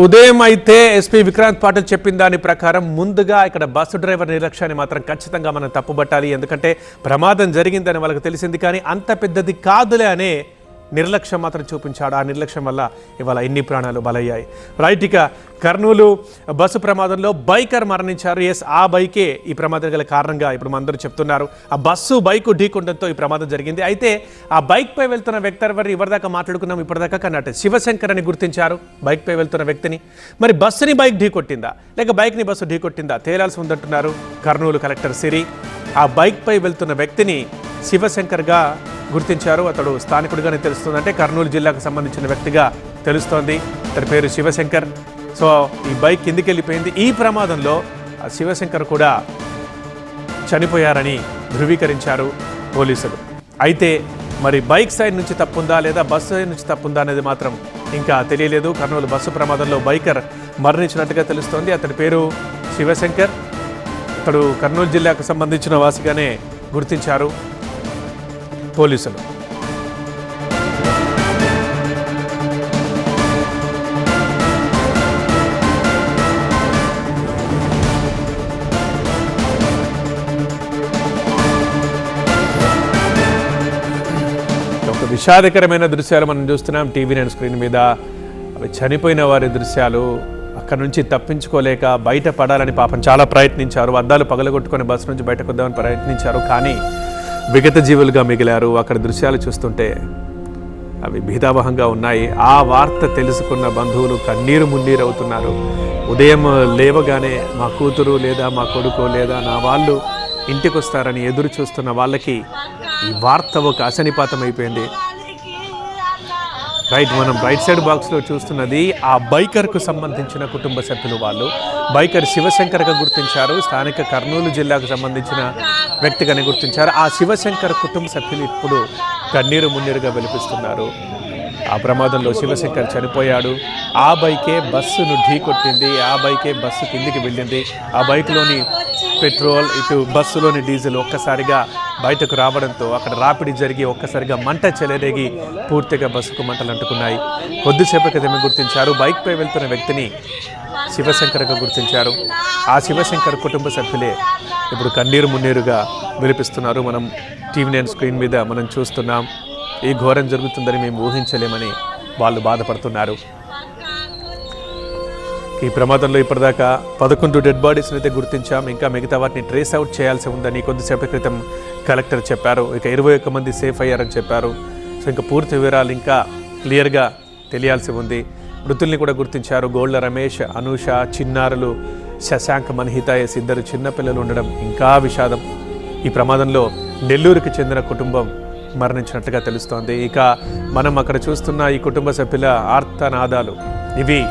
ఉదయం అయితే ఎస్పీ విక్రాంత్ పాటిల్ చెప్పిన దాని ప్రకారం ముందుగా ఇక్కడ బస్సు డ్రైవర్ నిర్లక్ష్యాన్ని మాత్రం ఖచ్చితంగా మనం తప్పుబట్టాలి ఎందుకంటే ప్రమాదం జరిగిందని వాళ్ళకి తెలిసింది కానీ అంత పెద్దది కాదులే అనే నిర్లక్ష్యం మాత్రం చూపించాడు. ఆ నిర్లక్ష్యం వల్ల ఇవాళ ఎన్ని ప్రాణాలు బలయ్యాయి. రైట్ ఇక కర్నూలు బస్సు ప్రమాదంలో బైకర్ మరణించారు. ఎస్ ఆ బైకే ఈ ప్రమాదం గల కారణంగా ఇప్పుడు అందరూ చెప్తున్నారు. ఆ బస్సు బైక్ ఢీకొండంతో ఈ ప్రమాదం జరిగింది. అయితే ఆ బైక్పై వెళ్తున్న వ్యక్తి ఎవరు ఇవరిదాకా మాట్లాడుకున్నాం? ఇప్పటిదాకా కన్నట్టు శివశంకర్ అని గుర్తించారు బైక్పై వెళ్తున్న వ్యక్తిని. మరి బస్సుని బైక్ ఢీకొట్టిందా? లేక బైక్ని బస్సు ఢీకొట్టిందా? తేలాల్సి ఉందంటున్నారు కర్నూలు కలెక్టర్ సిరి. ఆ బైక్పై వెళ్తున్న వ్యక్తిని శివశంకర్గా గుర్తించారు. అతడు స్థానికుడిగానే తెలుస్తుంది. అంటే కర్నూలు జిల్లాకు సంబంధించిన వ్యక్తిగా తెలుస్తోంది. అతని పేరు శివశంకర్. సో ఈ బైక్ కిందికి వెళ్ళిపోయింది ఈ ప్రమాదంలో శివశంకర్ కూడా చనిపోయారని ధృవీకరించారు పోలీసులు. అయితే మరి బైక్ సైడ్ నుంచి తప్పుందా లేదా బస్సు సైడ్ నుంచి తప్పుందా అనేది మాత్రం ఇంకా తెలియలేదు. కర్నూలు బస్సు ప్రమాదంలో బైకర్ మరణించినట్టుగా తెలుస్తోంది. అతడి పేరు శివశంకర్. అతడు కర్నూలు జిల్లాకు సంబంధించిన వాసిగానే గుర్తించారు. పోలీసులు. ఒక విషాదకరమైన దృశ్యాలు మనం చూస్తున్నాం. టీవీ నైన్ స్క్రీన్ మీద అవి చనిపోయిన వారి దృశ్యాలు అక్కడ నుంచి తప్పించుకోలేక బయట పడాలని పాపం చాలా ప్రయత్నించారు. అద్దాలు పగలగొట్టుకొని బస్సు నుంచి బయటకు వద్దామని ప్రయత్నించారు. కానీ విగత జీవులుగా మిగిలారు. అక్కడ దృశ్యాలు చూస్తుంటే అవి భీతావహంగా ఉన్నాయి. ఆ వార్త తెలుసుకున్న బంధువులు కన్నీరు మున్నీరు అవుతున్నారు. ఉదయం లేవగానే మా కూతురు లేదా మా కొడుకు లేదా నా వాళ్ళు ఇంటికి వస్తారని ఎదురు చూస్తున్న వాళ్ళకి ఈ వార్త ఒక అసనిపాతం అయిపోయింది రైట్ మనం రైట్ సైడ్ బాక్స్లో చూస్తున్నది ఆ బైకర్కు సంబంధించిన కుటుంబ సభ్యులు వాళ్ళు. బైకర్ శివశంకర్గా గుర్తించారు. స్థానిక కర్నూలు జిల్లాకు సంబంధించిన వ్యక్తిగానే గుర్తించారు. ఆ శివశంకర్ కుటుంబ సభ్యులు ఇప్పుడు కన్నీరు మున్నీరుగా వెలిపిస్తున్నారు. ఆ ప్రమాదంలో శివశంకర్ చనిపోయాడు. ఆ బైకే బస్సును ఢీకొట్టింది. ఆ బైకే బస్సు కిందికి వెళ్ళింది. ఆ బైక్లోని పెట్రోల్ ఇటు బస్సులోని డీజిల్ ఒక్కసారిగా బయటకు రావడంతో అక్కడ రాపిడి జరిగి ఒక్కసారిగా మంట చెలరేగి పూర్తిగా బస్సుకు మంటలు అంటుకున్నాయి కొద్దిసేపు క్రితమే గుర్తించారు. బైక్పై వెళ్తున్న వ్యక్తిని శివశంకర్గా గుర్తించారు. ఆ శివశంకర్ కుటుంబ సభ్యులే ఇప్పుడు కన్నీరు మున్నీరుగా వినిపిస్తున్నారు. మనం టీవీ నైన్ స్క్రీన్ మీద మనం చూస్తున్నాం. ఈ ఘోరం జరుగుతుందని మేము ఊహించలేమని వాళ్ళు బాధపడుతున్నారు. ఈ ప్రమాదంలో ఇప్పటిదాకా పదకొండు డెడ్ బాడీస్ని అయితే గుర్తించాం. ఇంకా మిగతా వాటిని ట్రేస్ అవుట్ చేయాల్సి ఉందని కొద్దిసేపటి క్రితం కలెక్టర్ చెప్పారు. ఇక ఇరవై ఒక్క మంది సేఫ్ అయ్యారని చెప్పారు. సో ఇంకా పూర్తి వివరాలు ఇంకా క్లియర్గా తెలియాల్సి ఉంది. మృతుల్ని కూడా గుర్తించారు. గోళ్ళ రమేష్ అనూష చిన్నారులు శశాంక్ మన్హితాయస్ ఇద్దరు చిన్నపిల్లలు ఉండడం ఇంకా విషాదం. ఈ ప్రమాదంలో నెల్లూరుకి చెందిన కుటుంబం మరణించినట్టుగా తెలుస్తోంది. ఇక మనం అక్కడ చూస్తున్న ఈ కుటుంబ సభ్యుల ఆర్తనాదాలు. ఇవి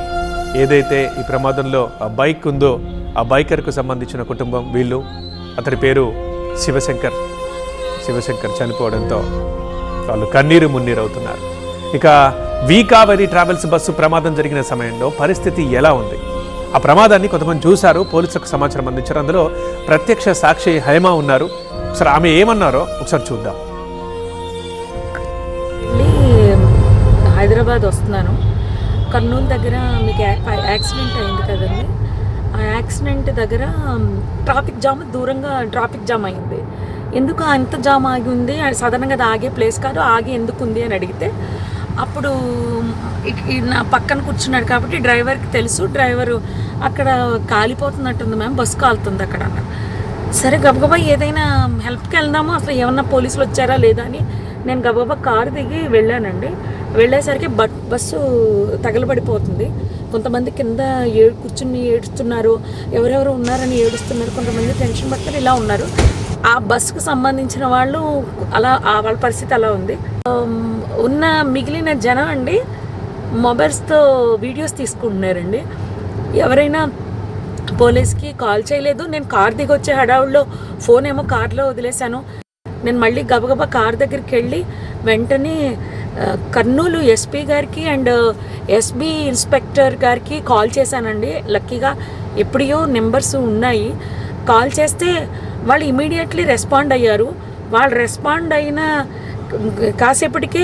ఏదైతే ఈ ప్రమాదంలో ఆ బైక్ ఉందో ఆ బైకర్కు సంబంధించిన కుటుంబం వీళ్ళు. అతని పేరు శివశంకర్. శివశంకర్ చనిపోవడంతో వాళ్ళు కన్నీరు మున్నీరు అవుతున్నారు ఇక వీకావరి ట్రావెల్స్ బస్సు ప్రమాదం జరిగిన సమయంలో పరిస్థితి ఎలా ఉంది? ఆ ప్రమాదాన్ని కొంతమంది చూశారు పోలీసులకు సమాచారం అందించారు. అందులో ప్రత్యక్ష సాక్షి హైమా ఉన్నారు. ఒకసారి ఆమె ఏమన్నారో ఒకసారి చూద్దాం. హైదరాబాద్ వస్తున్నాను. కర్నూలు దగ్గర మీకు యాక్సిడెంట్ అయింది కదండి. ఆ యాక్సిడెంట్ దగ్గర ట్రాఫిక్ జామ్ దూరంగా ట్రాఫిక్ జామ్ అయింది. ఎందుకు అంత జామ్ ఆగి ఉంది? సాధారణంగా అది ఆగే ప్లేస్ కాదు ఆగి ఎందుకు ఉంది అని అడిగితే అప్పుడు ఈ నా పక్కన కూర్చున్నాడు కాబట్టి డ్రైవర్కి తెలుసు. డ్రైవరు అక్కడ కాలిపోతున్నట్టుంది మ్యామ్ బస్సు కాలుతుంది అక్కడ. సరే గబగబా ఏదైనా హెల్ప్కి వెళ్దాము? అసలు ఏమన్నా పోలీసులు వచ్చారా లేదా అని నేను గబగబా కారు దిగి వెళ్ళానండి. వెళ్ళేసరికి బట్ బస్సు తగలబడిపోతుంది. కొంతమంది కింద ఏ కూర్చుని ఏడుస్తున్నారు. ఎవరెవరు ఉన్నారని ఏడుస్తున్నారు. కొంతమంది టెన్షన్ పడుతున్నారు ఇలా ఉన్నారు. ఆ బస్సుకు సంబంధించిన వాళ్ళు అలా ఆ వాళ్ళ పరిస్థితి అలా ఉంది. ఉన్న మిగిలిన జనం అండి మొబైల్స్తో వీడియోస్ తీసుకుంటున్నారండి. ఎవరైనా పోలీస్కి కాల్ చేయలేదు. నేను కార్ దిగి వచ్చే హడావుల్లో ఫోన్ ఏమో కార్లో వదిలేశాను. నేను మళ్ళీ గబగబా కార్ దగ్గరికి వెళ్ళి వెంటనే కర్నూలు ఎస్పీ గారికి అండ్ ఎస్బీ ఇన్స్పెక్టర్ గారికి కాల్ చేశానండి. లక్కీగా ఎప్పుడో నెంబర్స్ ఉన్నాయి. కాల్ చేస్తే వాళ్ళు ఇమీడియట్లీ రెస్పాండ్ అయ్యారు. వాళ్ళు రెస్పాండ్ అయిన కాసేపటికే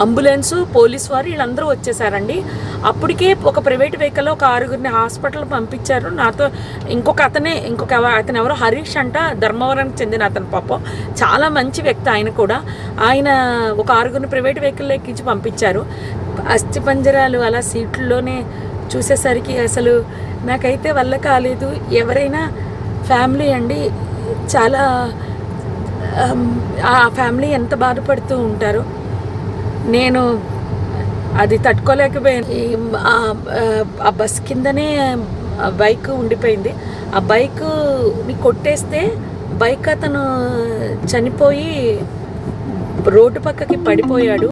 అంబులెన్స్ పోలీస్ వారు వీళ్ళందరూ వచ్చేసారండి. అప్పటికే ఒక ప్రైవేట్ వెహికల్ ఒక ఆరుగురిని హాస్పిటల్ పంపించారు. నాతో ఇంకొక అతనే ఇంకొక అతను ఎవరో హరీష్ అంట ధర్మవరానికి చెందిన అతను పాపం. చాలా మంచి వ్యక్తి ఆయన కూడా. ఆయన ఒక ఆరుగురిని ప్రైవేట్ వెహికల్ ఎక్కించి పంపించారు. అస్థిపంజరాలు అలా సీట్లలోనే చూసేసరికి అసలు నాకైతే వల్ల కాలేదు. ఎవరైనా ఫ్యామిలీ అండి చాలా ఆ ఫ్యామిలీ ఎంత బాధపడుతూ ఉంటారో. నేను అది తట్టుకోలేకపోయాను. ఆ- బస్ కిందనే బైక్ ఉండిపోయింది. ఆ బైక్ని కొట్టేస్తే బైక్ అతను చనిపోయి రోడ్డు పక్కకి పడిపోయాడు.